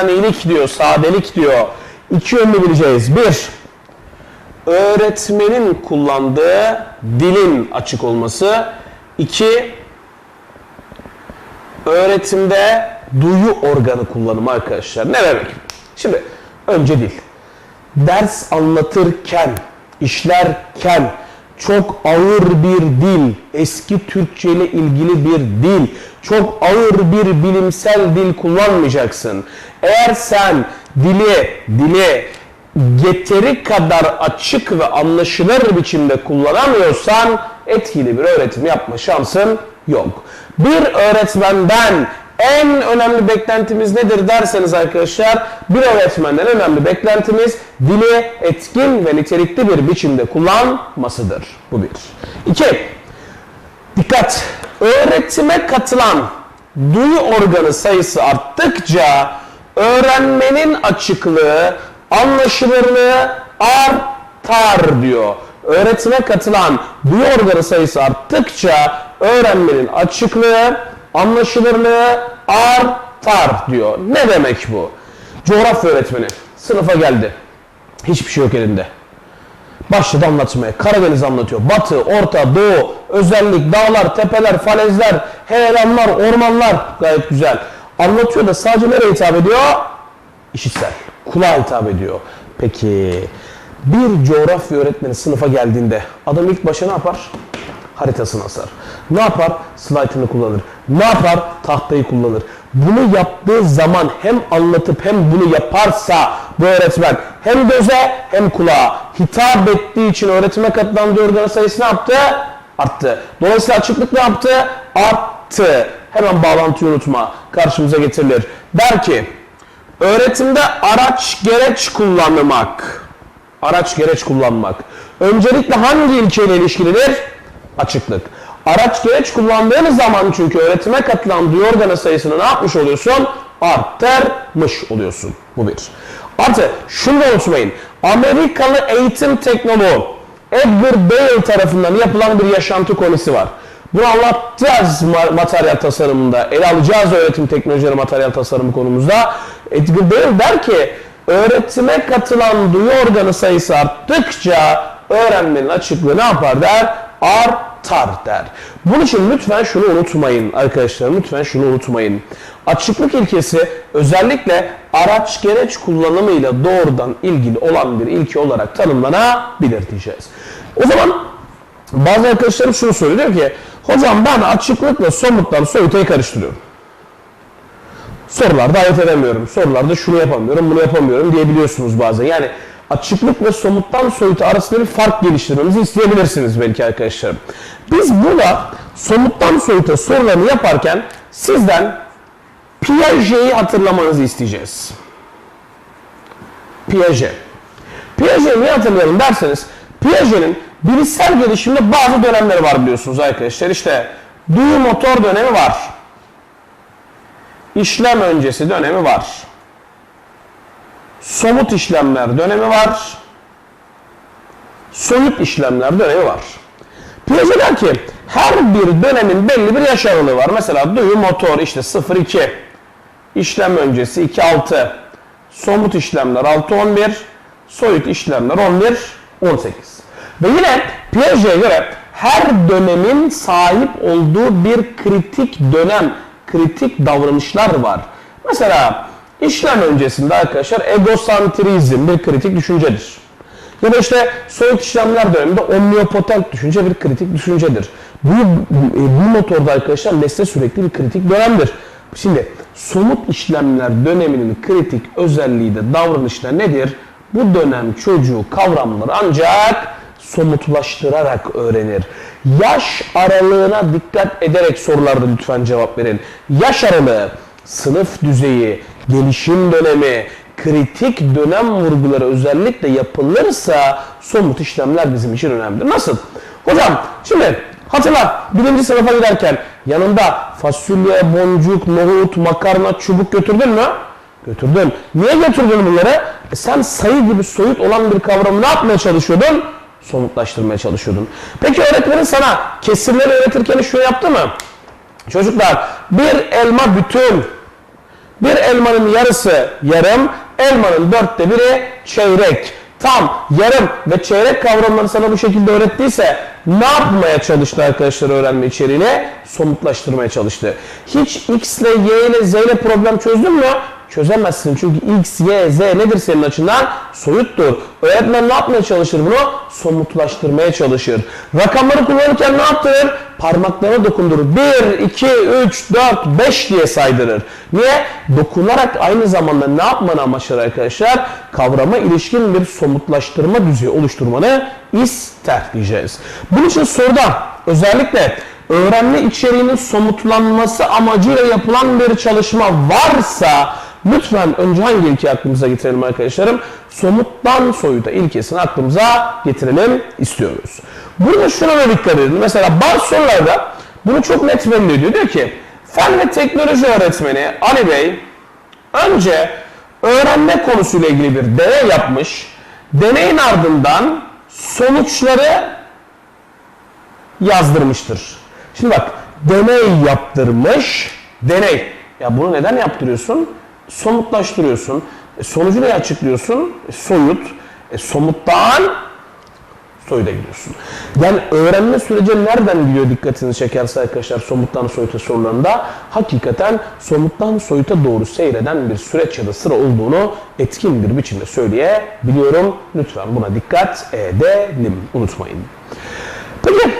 Saniyelik diyor, sadelik diyor. İki yönlü bileceğiz. Bir, öğretmenin kullandığı dilin açık olması. İki, öğretimde duyu organı kullanımı arkadaşlar. Ne demek? Şimdi önce dil. Ders anlatırken, işlerken çok ağır bir dil, eski Türkçe ile ilgili bir dil, çok ağır bir bilimsel dil kullanmayacaksın. Eğer sen dili, dili yeteri kadar açık ve anlaşılır biçimde kullanamıyorsan etkili bir öğretim yapma şansın yok. Bir öğretmenden en önemli beklentimiz nedir derseniz arkadaşlar bir öğretmenden önemli beklentimiz dili etkin ve nitelikli bir biçimde kullanmasıdır. Bu bir. İki, dikkat! Öğretime katılan duyu organı sayısı arttıkça öğrenmenin açıklığı, anlaşılırlığı artar diyor. Öğretime katılan duyu organı sayısı arttıkça öğrenmenin açıklığı, anlaşılırlığı artar diyor. Ne demek bu? Coğrafya öğretmeni sınıfa geldi. Hiçbir şey yok elinde. Başladı anlatmaya. Karadeniz anlatıyor. Batı, Orta, Doğu, özellik, dağlar, tepeler, falezler, heyelanlar, ormanlar. Gayet güzel. Anlatıyor da sadece nereye hitap ediyor? İşitsel. Kulağa hitap ediyor. Peki bir coğrafya öğretmeni sınıfa geldiğinde adam ilk başa ne yapar? Haritasını asar. Ne yapar? Slaytını kullanır. Ne yapar? Tahtayı kullanır. Bunu yaptığı zaman hem anlatıp hem bunu yaparsa bu öğretmen hem göze hem kulağa hitap ettiği için öğretime katılan organı sayısı ne yaptı? Arttı. Dolayısıyla açıklık ne yaptı? Arttı. Hemen bağlantıyı unutma. Karşımıza getirilir. Der ki öğretimde araç gereç kullanmak. Araç gereç kullanmak. Öncelikle hangi ilkeyle ilişkilidir? Açıklık. Araç gereç kullandığınız zaman çünkü öğretime katılan duyu organı sayısını ne yapmış oluyorsun? Arttırmış oluyorsun. Bu bir. Artı şunu da unutmayın. Amerikalı eğitim teknoloğu Edgar Dale tarafından yapılan bir yaşantı komisi var. Bunu anlatacağız ma- materyal tasarımında. Ele alacağız öğretim teknolojileri materyal tasarımı konumuzda. Edgar Dale der ki öğretime katılan duyu organı sayısı arttıkça öğrenmenin açıklığı ne yapar der? Artar der. Bunun için lütfen şunu unutmayın arkadaşlar. Lütfen şunu unutmayın. Açıklık ilkesi özellikle araç gereç kullanımıyla doğrudan ilgili olan bir ilke olarak tanımlanabilir diyeceğiz. O zaman bazı arkadaşlarım şunu söylüyor ki hocam ben açıklıkla somuttan soyutayı karıştırıyorum. Sorularda ayırt edemiyorum. Sorularda şunu yapamıyorum, bunu yapamıyorum diyebiliyorsunuz bazen. Yani açıklık ve somuttan soyuta arasında bir fark geliştirmemizi isteyebilirsiniz belki arkadaşlarım. Biz burada somuttan soyuta sorularını yaparken sizden Piaget'i hatırlamanızı isteyeceğiz. Piaget. Piaget'i niye hatırlayalım derseniz Piaget'in bilişsel gelişimde bazı dönemleri var biliyorsunuz arkadaşlar. İşte duyu motor dönemi var. İşlem öncesi dönemi var. Somut işlemler dönemi var. Soyut işlemler dönemi var. Piaget der ki her bir dönemin belli bir yaş aralığı var. Mesela duyu motor işte 0-2, işlem öncesi 2-6, somut işlemler 6-11, soyut işlemler 11-18. Ve yine Piaget'e göre her dönemin sahip olduğu bir kritik dönem, kritik davranışlar var. Mesela işlem öncesinde arkadaşlar egosantrizm bir kritik düşüncedir. Ya da işte soyut işlemler döneminde omnipotent düşünce bir kritik düşüncedir. Bu, bu motorda arkadaşlar nesne sürekli bir kritik dönemdir. Şimdi somut işlemler döneminin kritik özelliği de davranışta nedir? Bu dönem çocuğu kavramları ancak somutlaştırarak öğrenir. Yaş aralığına dikkat ederek sorularda lütfen cevap verin. Yaş aralığı, sınıf düzeyi, gelişim dönemi, kritik dönem vurguları özellikle yapılırsa somut işlemler bizim için önemlidir. Nasıl? Hocam şimdi hatırla birinci sınıfa giderken yanında fasulye, boncuk, nohut, makarna, çubuk götürdün mü? Götürdüm. Niye götürdün bunları? E sen sayı gibi soyut olan bir kavramı ne yapmaya çalışıyordun? Somutlaştırmaya çalışıyordun. Peki öğretmenin sana kesirleri öğretirken şunu yaptı mı? Çocuklar bir elma bütün Bir elmanın yarısı yarım, elmanın dörtte biri çeyrek. Tam, yarım ve çeyrek kavramları sana bu şekilde öğrettiyse ne yapmaya çalıştı arkadaşlar öğrenme içeriğini? Somutlaştırmaya çalıştı. Hiç x ile y ile z ile problem çözdün mü? Çözemezsin çünkü x, y, z nedir senin açından? Soyuttur. Öğretmen ne yapmaya çalışır bunu? Somutlaştırmaya çalışır. Rakamları kullanırken ne yaptırır? Parmaklarına dokundurur. 1, 2, 3, 4, 5 diye saydırır. Niye? Dokunarak aynı zamanda ne yapmanı amaçlar arkadaşlar? Kavrama ilişkin bir somutlaştırma düzeyi oluşturmanı ister diyeceğiz. Bunun için soruda özellikle öğrenme içeriğinin somutlanması amacıyla yapılan bir çalışma varsa lütfen önce hangi ilkeyi aklımıza getirelim arkadaşlarım? Somuttan soyuta ilkesini aklımıza getirelim istiyoruz. Burada şuna da dikkat edin. Mesela bazı sorularda bunu çok net belli ediyor. Diyor ki fen ve teknoloji öğretmeni Ali Bey önce öğrenme konusuyla ilgili bir deney yapmış. Deneyin ardından sonuçları yazdırmıştır. Şimdi bak deney yaptırmış. Deney. Ya bunu neden yaptırıyorsun? Somutlaştırıyorsun. E, sonucu ne açıklıyorsun? E, soyut. E, somuttan soyuta gidiyorsun. Yani öğrenme süreci nereden gidiyor dikkatinizi çekerse arkadaşlar somuttan soyuta sorularında hakikaten somuttan soyuta doğru seyreden bir süreç ya da sıra olduğunu etkin bir biçimde söyleyebiliyorum. Lütfen buna dikkat edelim. Unutmayın. Peki